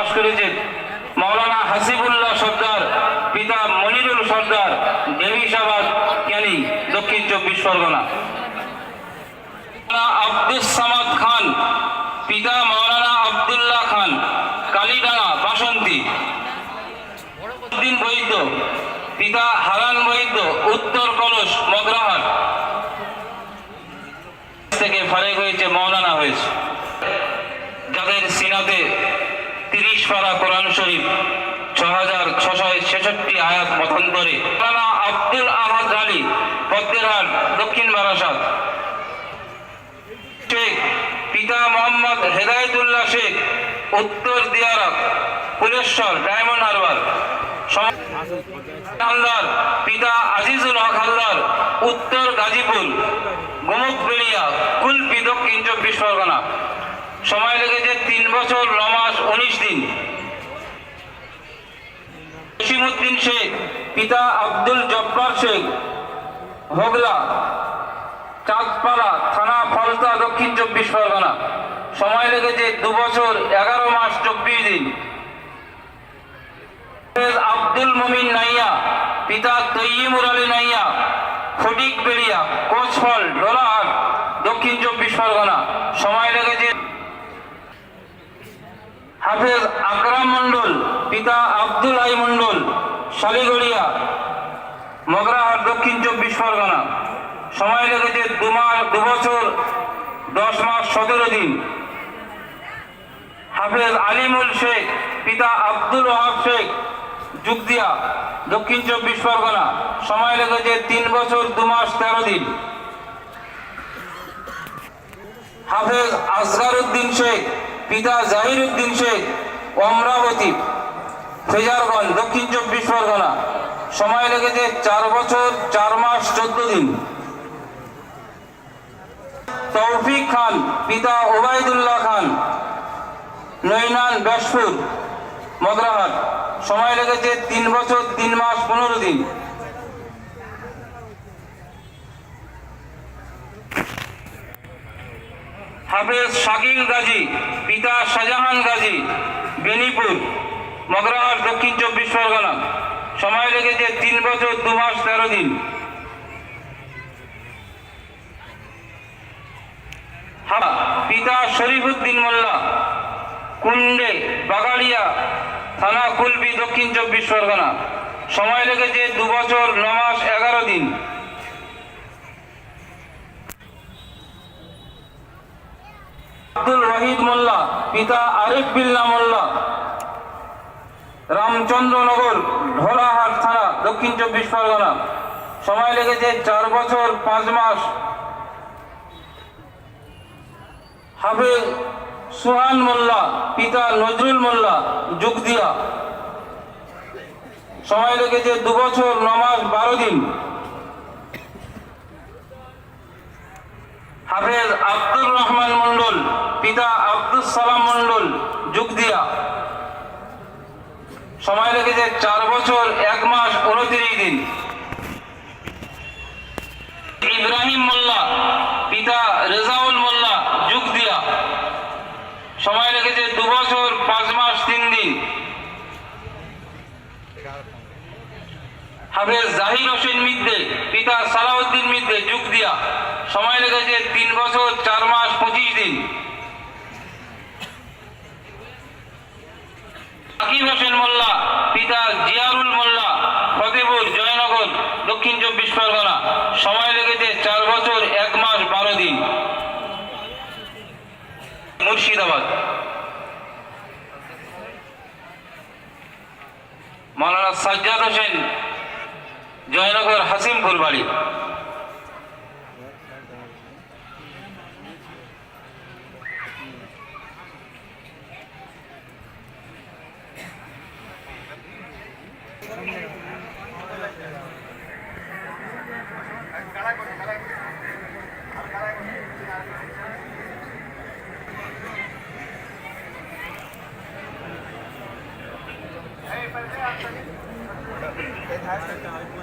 পাশ করেছেন। মৌলানা হাসিবুল্লাহ সর্দার, পিতা মনিরুল সর্দার দেবীসাবাদ ক্যানি দক্ষিণ চব্বিশ পরগনা। আব্দুস সামাদ খান, পিতা মৌলানা আবদুল্লাহ খান, কালীডাঙ্গা, বাসন্তী। বৈদ্য, পিতা হারান বৈদ্য, উত্তর কলস, মগরাহাট। থেকে ফারেক হয়েছে মৌলানা হয়েছে। যাদের সিনাতে তিরিশ পারা কোরআন শরীফ ছ হাজার ছশো ছেষট্টি আয়াত মতান্তরে। মৌলানা আব্দুল আহাদ আলী পদ্মেরহাট দক্ষিণ বারাসাত। শেখ, পিতা মোহাম্মদ হেদায়তুল্লাহ শেখ, উত্তর দিয়ারা ফুলেশ্বর ডায়মন্ড হারবার। হালদার, পিতা আজিজুল হক হালদার, উত্তর গাজীপুর, গোমুখবেড়িয়া, কুলপি দক্ষিণ চব্বিশ পরগনা। সময় লেগেছে তিন বছর ন মাস উনিশ দিন। জসিমুদ্দিন শেখ, পিতা আব্দুল জব্বার শেখ, হোগলা, চাঁদপাড়া থানা, ফলতা, দক্ষিণ চব্বিশ পরগনা। সময় লেগেছে দু বছর, এগারো মাস, চব্বিশ দিন। আব্দুল মমিন নাইয়া, পিতা তৈয়িমুর আলী নাইয়া ফটিক বেড়িয়া কোচফল ডোলাহাট দক্ষিণ চব্বিশ পরগনা। সময় লেগেছে হাফেজ আকরাম মণ্ডল, পিতা আব্দুল আই মণ্ডল শালিগড়িয়া মগরাহাট, দক্ষিণ চব্বিশ পরগনা। সময় লেগেছে দু মাস, দু বছর, দশ মাস, সতেরো দিন। হাফেজ আলিমুল শেখ, পিতা আব্দুল ওহাব শেখ, যুগদিয়া, দক্ষিণ চব্বিশ পরগনা। সময় লেগেছে তিন বছর, দু মাস, তেরো দিন। হাফেজ আসগার উদ্দিন শেখ পিতা জাহির উদ্দিন শেখ, অমরাবতী, ফেজারগঞ্জ, দক্ষিণ চব্বিশ পরগনা। সময় লেগেছে চার বছর, চার মাস, চোদ্দ দিন। তৌফিক খান, পিতা ওবায়দুল্লাহ খান, নৈনান ব্যাসপুর মগরাহাট। সময় লেগেছে তিন বছর, তিন মাস, পনেরো দিন। হাফেজ শাকিল গাজী, পিতা শাহজাহান গাজী, বেনিপুর, মগরাহাট, দক্ষিণ চব্বিশ পরগনা। সময় লেগেছে তিন বছর দু মাস তেরো দিন। পিতা শরীফুদ্দিন মোল্লা কুন্ডে বাগাড়িয়া থানা কুলবি, দক্ষিণ চব্বিশ পরগনা। সময় লেগেছে দু বছর ন মাস এগারো দিন। আব্দুল ওয়াহিদ মোল্লা, পিতা আরিফ বিল্লা মোল্লা। রামচন্দ্রনগর ঢোলাহাট থানা, দক্ষিণ চব্বিশ পরগনা। সময় লেগেছে চার বছর পাঁচ মাস। হাফেজ সুহান মোল্লা, পিতা নজরুল মোল্লা যুগদিয়া সময় লেগেছে দু বছর ন মাস বারো দিন। হাফেজ আব্দুর রহমান মন্ডল পিতা আব্দুল সালাম মন্ডল যুগদিয়া সময় লেগেছে চার বছর, এক মাস, উনত্রিশ দিন। ইব্রাহিম মোল্লা, পিতা রেজাউল মোল্লা যুগদিয়া সময় লেগেছে দু বছর, পাঁচ মাস, তিন দিন। হাফেজ জাহির হোসেন মিদ্দে, পিতা সালাউদ্দিন মিদ্দে, যুগ দিয়া। সময় লেগেছে তিন বছর, চার মাস, পঁচিশ দিন। আকিব হোসেন মোল্লা, পিতা জিয়ারুল মোল্লা, ফতেপুর, জয়নগর, দক্ষিণ চব্বিশ পরগনা। সময় লেগেছে চার বছর, এক মাস, বারো দিন। মুর্শিদাবাদ। মাওলানা সাজ্জাদ হোসেন, জয়নগর, হাসিমপুর বাড়ি। aspect value.